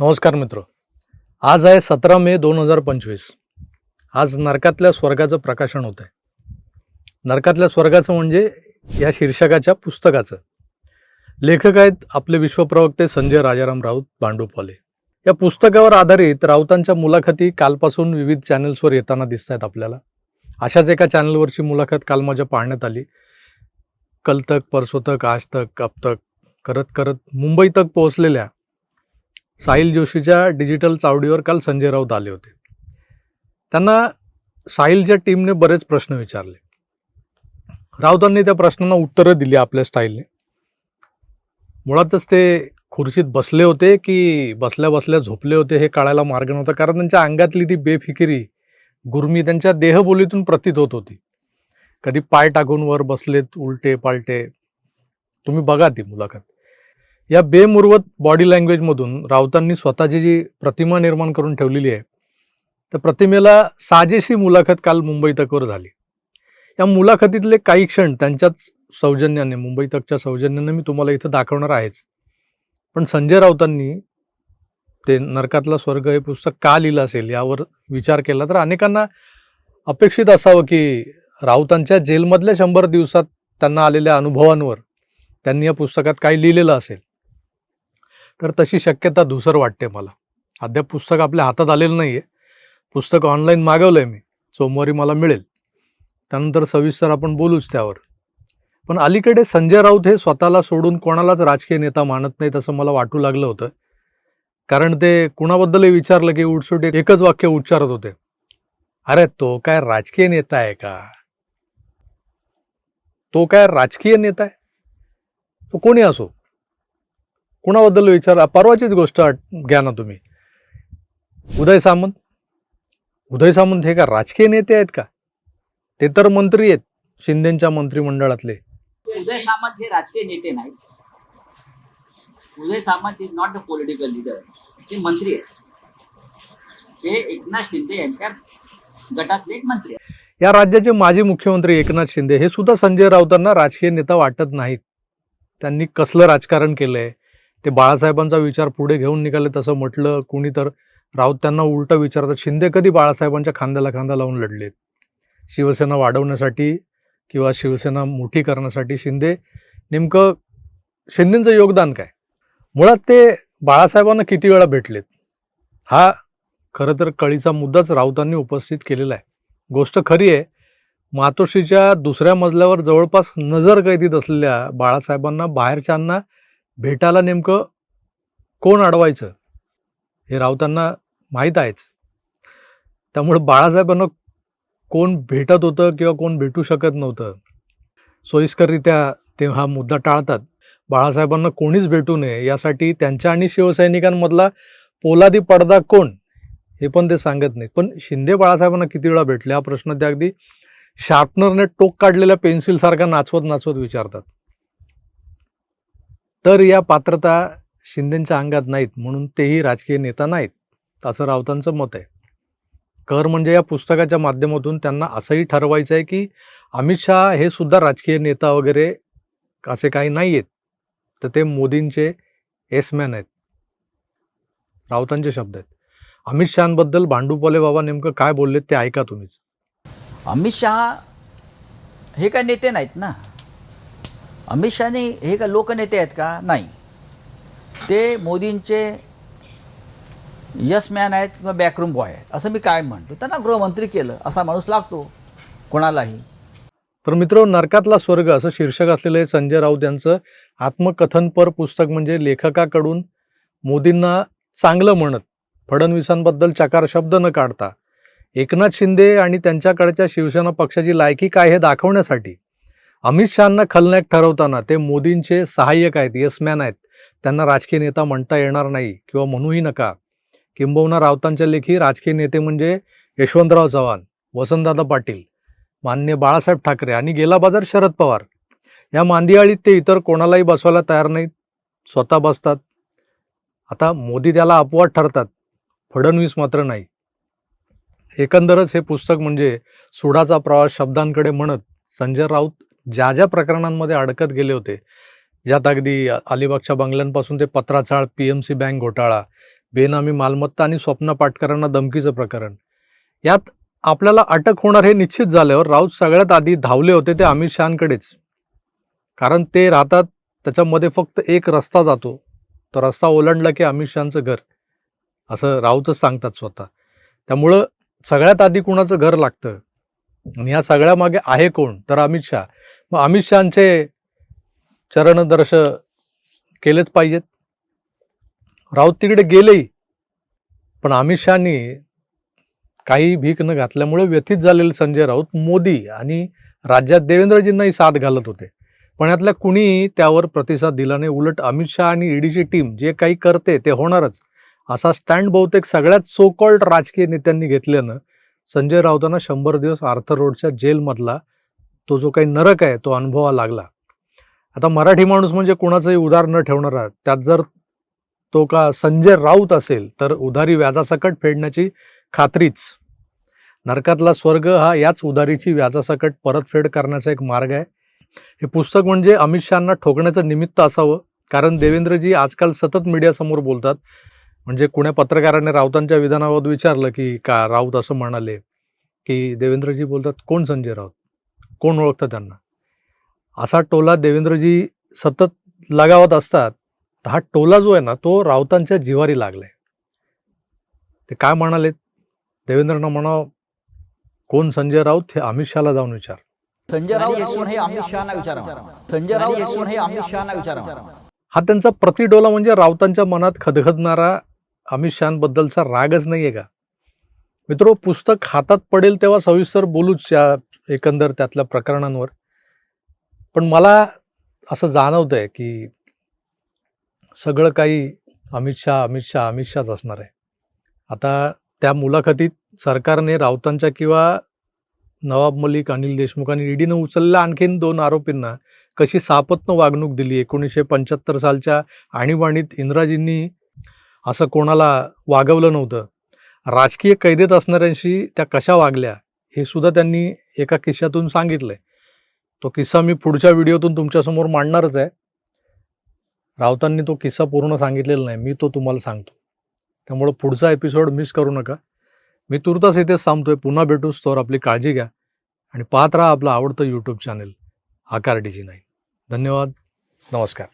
नमस्कार मित्र. आज आहे सतरा मे दोन हजार पंचवीस. आज नरकातल्या स्वर्गाचं प्रकाशन होत आहे नरकातल्या स्वर्गाचं म्हणजे या शीर्षकाच्या पुस्तकाचं. लेखक आहेत आपले विश्वप्रवक्ते संजय राजाराम राऊत भांडूपवाले या पुस्तकावर आधारित राऊतांच्या मुलाखती कालपासून विविध चॅनल्सवर येताना दिसत आहेत आपल्याला. अशाच एका चॅनलवरची मुलाखत काल माझ्या पाहण्यात आली. कल तक परसो तक आज तक अब तक करत करत मुंबई तक पोहोचलेल्या साहिल जोशीच्या डिजिटल चावडीवर काल संजय राऊत आले होते. त्यांना साहिलच्या टीमने बरेच प्रश्न विचारले. राऊतांनी त्या प्रश्नांना उत्तरं दिली आपल्या स्टाईलने. मुळातच ते खुर्चीत बसले होते की बसल्या बसल्या झोपले होते हे कळायला मार्ग नव्हता कारण त्यांच्या अंगातली ती बेफिकिरी गुरमी त्यांच्या देहबोलीतून प्रतीत होत होती. कधी पाय टाकून वर बसलेत उलटे पालटे तुम्ही बघा ती मुलाखत. या बेमुरवत बॉडी लँग्वेजमधून राऊतांनी स्वतःची जी प्रतिमा निर्माण करून ठेवलेली आहे त्या प्रतिमेला साजेशी मुलाखत काल मुंबई तकवर झाली. या मुलाखतीतले काही क्षण त्यांच्याच सौजन्याने मुंबई तकच्या सौजन्याने मी तुम्हाला इथं दाखवणार आहेच. पण संजय राऊतांनी ते नरकातला स्वर्ग हे पुस्तक का लिहिलं असेल यावर विचार केला तर अनेकांना अपेक्षित असावं की राऊतांच्या जेलमधल्या शंभर दिवसात त्यांना आलेल्या अनुभवांवर त्यांनी या पुस्तकात काही लिहिलेलं असेल. तर तशी शक्यता धुसर वाटते मला. अद्याप पुस्तक आपल्या हातात आलेलं नाही आहे पुस्तक ऑनलाईन मागवलं आहे मी. सोमवारी मला मिळेल. त्यानंतर सविस्तर आपण बोलूच त्यावर. पण अलीकडे संजय राऊत हे स्वतःला सोडून कोणालाच राजकीय नेता मानत नाहीत असं मला वाटू लागलं होतं. कारण ते कुणाबद्दलही विचारलं की उठसूट एकच वाक्य उच्चारत होते. अरे तो काय राजकीय नेता आहे का? तो काय राजकीय नेता आहे? तो कोणी असो? कुणाबद्दल विचार परवाचीच गोष्ट घ्या ना तुम्ही. उदय सामंत. उदय सामंत हे का राजकीय नेते आहेत का? ते तर मंत्री आहेत शिंदेच्या मंत्रिमंडळातले. उदय सामंत हे राजकीय नेते नाहीत. Uday Samant is not a political leader ते मंत्री आहेत. ते एकनाथ शिंदे यांच्या गटातले एक मंत्री आहेत. या राज्याचे माजी मुख्यमंत्री एकनाथ शिंदे हे सुद्धा संजय राऊतांना राजकीय नेता वाटत नाहीत. त्यांनी कसलं राजकारण केलंय? ते बाळासाहेबांचा विचार पुढे घेऊन निघाले तसं म्हटलं कुणी तर. राऊत त्यांना उलटं विचारतात शिंदे कधी बाळासाहेबांच्या खांद्याला खांदा लावून लढलेत? शिवसेना वाढवण्यासाठी किंवा शिवसेना मोठी करण्यासाठी शिंदे नेमकं शिंदेंचं योगदान काय? मुळात ते बाळासाहेबांना किती वेळा भेटलेत? हा खरं तर कळीचा मुद्दाच राऊतांनी उपस्थित केलेला आहे. गोष्ट खरी आहे मातोश्रीच्या दुसऱ्या मजल्यावर जवळपास नजर कैदीत असलेल्या बाळासाहेबांना बाहेरच्यांना भेटायला नेमकं कोण अडवायचं हे राऊतांना माहीत आहेच. त्यामुळे बाळासाहेबांना कोण भेटत होतं किंवा कोण भेटू शकत नव्हतं सोयीस्कररित्या ते हा मुद्दा टाळतात. बाळासाहेबांना कोणीच भेटू नये यासाठी त्यांच्या आणि शिवसैनिकांमधला पोलादी पडदा कोण हे पण ते सांगत नाहीत. पण शिंदे बाळासाहेबांना किती वेळा भेटले हा प्रश्न ते अगदी शार्पनरने टोक काढलेल्या पेन्सिलसारखा नाचवत नाचवत विचारतात. तर या पात्रता शिंदेच्या अंगात नाहीत म्हणून तेही राजकीय नेता नाहीत असं राऊतांचं मत आहे. कर म्हणजे या पुस्तकाच्या माध्यमातून त्यांना असंही ठरवायचं आहे की अमित शहा हे सुद्धा राजकीय नेता वगैरे असे काही नाही आहेत तर ते मोदींचे एसमॅन आहेत. राऊतांचे शब्द आहेत. अमित शहाबद्दल भांडूपले बाबा नेमकं काय बोलले ते ऐका तुम्हीच. अमित शहा हे काय नेते नाहीत ना? अमित शहाने हे काय लोकनेते आहेत का? नाही. ते मोदींचे यस मॅन आहेत किंवा बॅकरूम बॉय आहेत. असं मी काय म्हणतो? त्यांना गृहमंत्री केलं असा माणूस लागतो. कोणालाही. तर मित्र नरकातला स्वर्ग असं शीर्षक असलेलं संजय राऊत यांचं. आत्मकथनपर पुस्तक म्हणजे लेखकाकडून मोदींना चांगलं म्हणत फडणवीसांबद्दल चकार शब्द न काढता. एकनाथ शिंदे आणि त्यांच्याकडच्या शिवसेना पक्षाची लायकी काय हे दाखवण्यासाठी? अमित शहांना खलनायक ठरवताना ते मोदींचे सहाय्यक आहेत यसमॅन आहेत. त्यांना राजकीय नेता म्हणता येणार नाही किंवा म्हणूही नका. किंबहुना राऊतांच्या लेखी राजकीय नेते म्हणजे यशवंतराव चव्हाण वसंतदादा पाटील मान्य बाळासाहेब ठाकरे आणि गेला बाजार शरद पवार. या मांदियाळीत ते इतर कोणालाही बसवायला तयार नाहीत स्वतः बसतात. आता मोदी त्याला अपवाद ठरतात फडणवीस मात्र नाही. एकंदरच हे पुस्तक म्हणजे सुडाचा प्रवास शब्दांकडे म्हणत संजय राऊत ज्या ज्या प्रकरणांमध्ये अडकत गेले होते ज्यात अगदी अलिबागच्या बंगल्यांपासून ते Patrachawl P M C bank घोटाळा बेनामी मालमत्ता आणि स्वप्न पाटकरांना धमकीचं प्रकरण यात आपल्याला अटक होणार हे निश्चित झाल्यावर राऊत सगळ्यात आधी धावले होते ते अमित शहांकडेच. कारण ते राहतात त्याच्यामध्ये फक्त एक रस्ता जातो तो रस्ता ओलांडला की अमित शहाचं घर असं राऊतच सांगतात स्वतः. त्यामुळं सगळ्यात आधी कुणाचं घर लागतं? आणि या सगळ्यामागे आहे कोण? तर अमित शहा. मग अमित शहाचे चरणदर्श केलेच पाहिजेत. राऊत तिकडे गेलेही पण अमित शहानी काही भीक न घातल्यामुळे व्यथित झालेले संजय राऊत मोदी आणि राज्यात देवेंद्रजींनाही साथ घालत होते. पण यातल्या कुणीही त्यावर प्रतिसाद दिला नाही. उलट अमित शहा आणि ईडीची टीम जे काही करते ते होणारच. असा स्टँड बहुतेक सगळ्यात सोकॉल्ड राजकीय नेत्यांनी घेतल्यानं संजय राऊतांना शंभर दिवस आर्थर रोडच्या जेलमधला तो जो काही नरक आहे तो अनुभवा लागला. आता मराठी माणूस म्हणजे कोणाचंही उदार न ठेवणारा त्यात जर तो का संजय राऊत असेल तर उधारी व्याजासकट फेडण्याची खात्रीच. नरकातला स्वर्ग हा याच उधारीची व्याजासकट परतफेड करण्याचा एक मार्ग आहे. हे पुस्तक म्हणजे अमित शहाना ठोकण्याचं निमित्त असावं कारण देवेंद्रजी आजकाल सतत मीडियासमोर बोलतात. म्हणजे कुण्या पत्रकाराने राऊतांच्या विधानाबाबत विचारलं की का राऊत असं म्हणाले की देवेंद्रजी बोलतात कोण संजय राऊत? कोण ओळखतं त्यांना? असा टोला देवेंद्रजी सतत लगावत असतात. तर हा टोला जो आहे ना तो राऊतांच्या जिवारी लागलाय. ते काय म्हणाले देवेंद्रनं म्हणावं कोण संजय राऊत हे अमित शहाला जाऊन विचार. संजय राऊत कोण हे अमित शहाना विचारा संजय राऊत कोण हे अमित शहाना विचारा हा त्यांचा प्रतिडोला म्हणजे राऊतांच्या मनात खदखदणारा अमित शहाबद्दलचा रागच नाहीये का? मित्रो पुस्तक हातात पडेल तेव्हा सविस्तर बोलूच. या एकंदर त्यातल्या प्रकरणांवर. पण मला असं जाणवतंय की सगळं काही अमित शहा अमित शहा अमित शहाच असणार आहे. आता त्या मुलाखतीत सरकारने राऊतांच्या किंवा नवाब मलिक अनिल देशमुख आणि ईडीनं उचललेल्या आणखीन दोन आरोपींना कशी सापत्न वागणूक दिली? एकोणीसशे पंच्याहत्तर सालच्या आणीबाणीत इंदिराजींनी असं कोणाला वागवलं नव्हतं? राजकीय कैदेत असणाऱ्यांशी त्या कशा वागल्या? हे सुद्धा त्यांनी एका किस्स्यातून सांगितलंय. तो किस्सा मी पुढच्या व्हिडिओतून तुमच्यासमोर मांडणारच आहे. राऊतांनी तो किस्सा पूर्ण सांगितलेला नाही मी तो तुम्हाला सांगतो. त्यामुळं पुढचा एपिसोड मिस करू नका. मी तुर्तास इथेच सांगतोय पुन्हा भेटूच तर आपली काळजी घ्या. आणि पाहत राहा आपलं आवडतं यूट्यूब चॅनेल आकार डीजी नाही धन्यवाद. नमस्कार.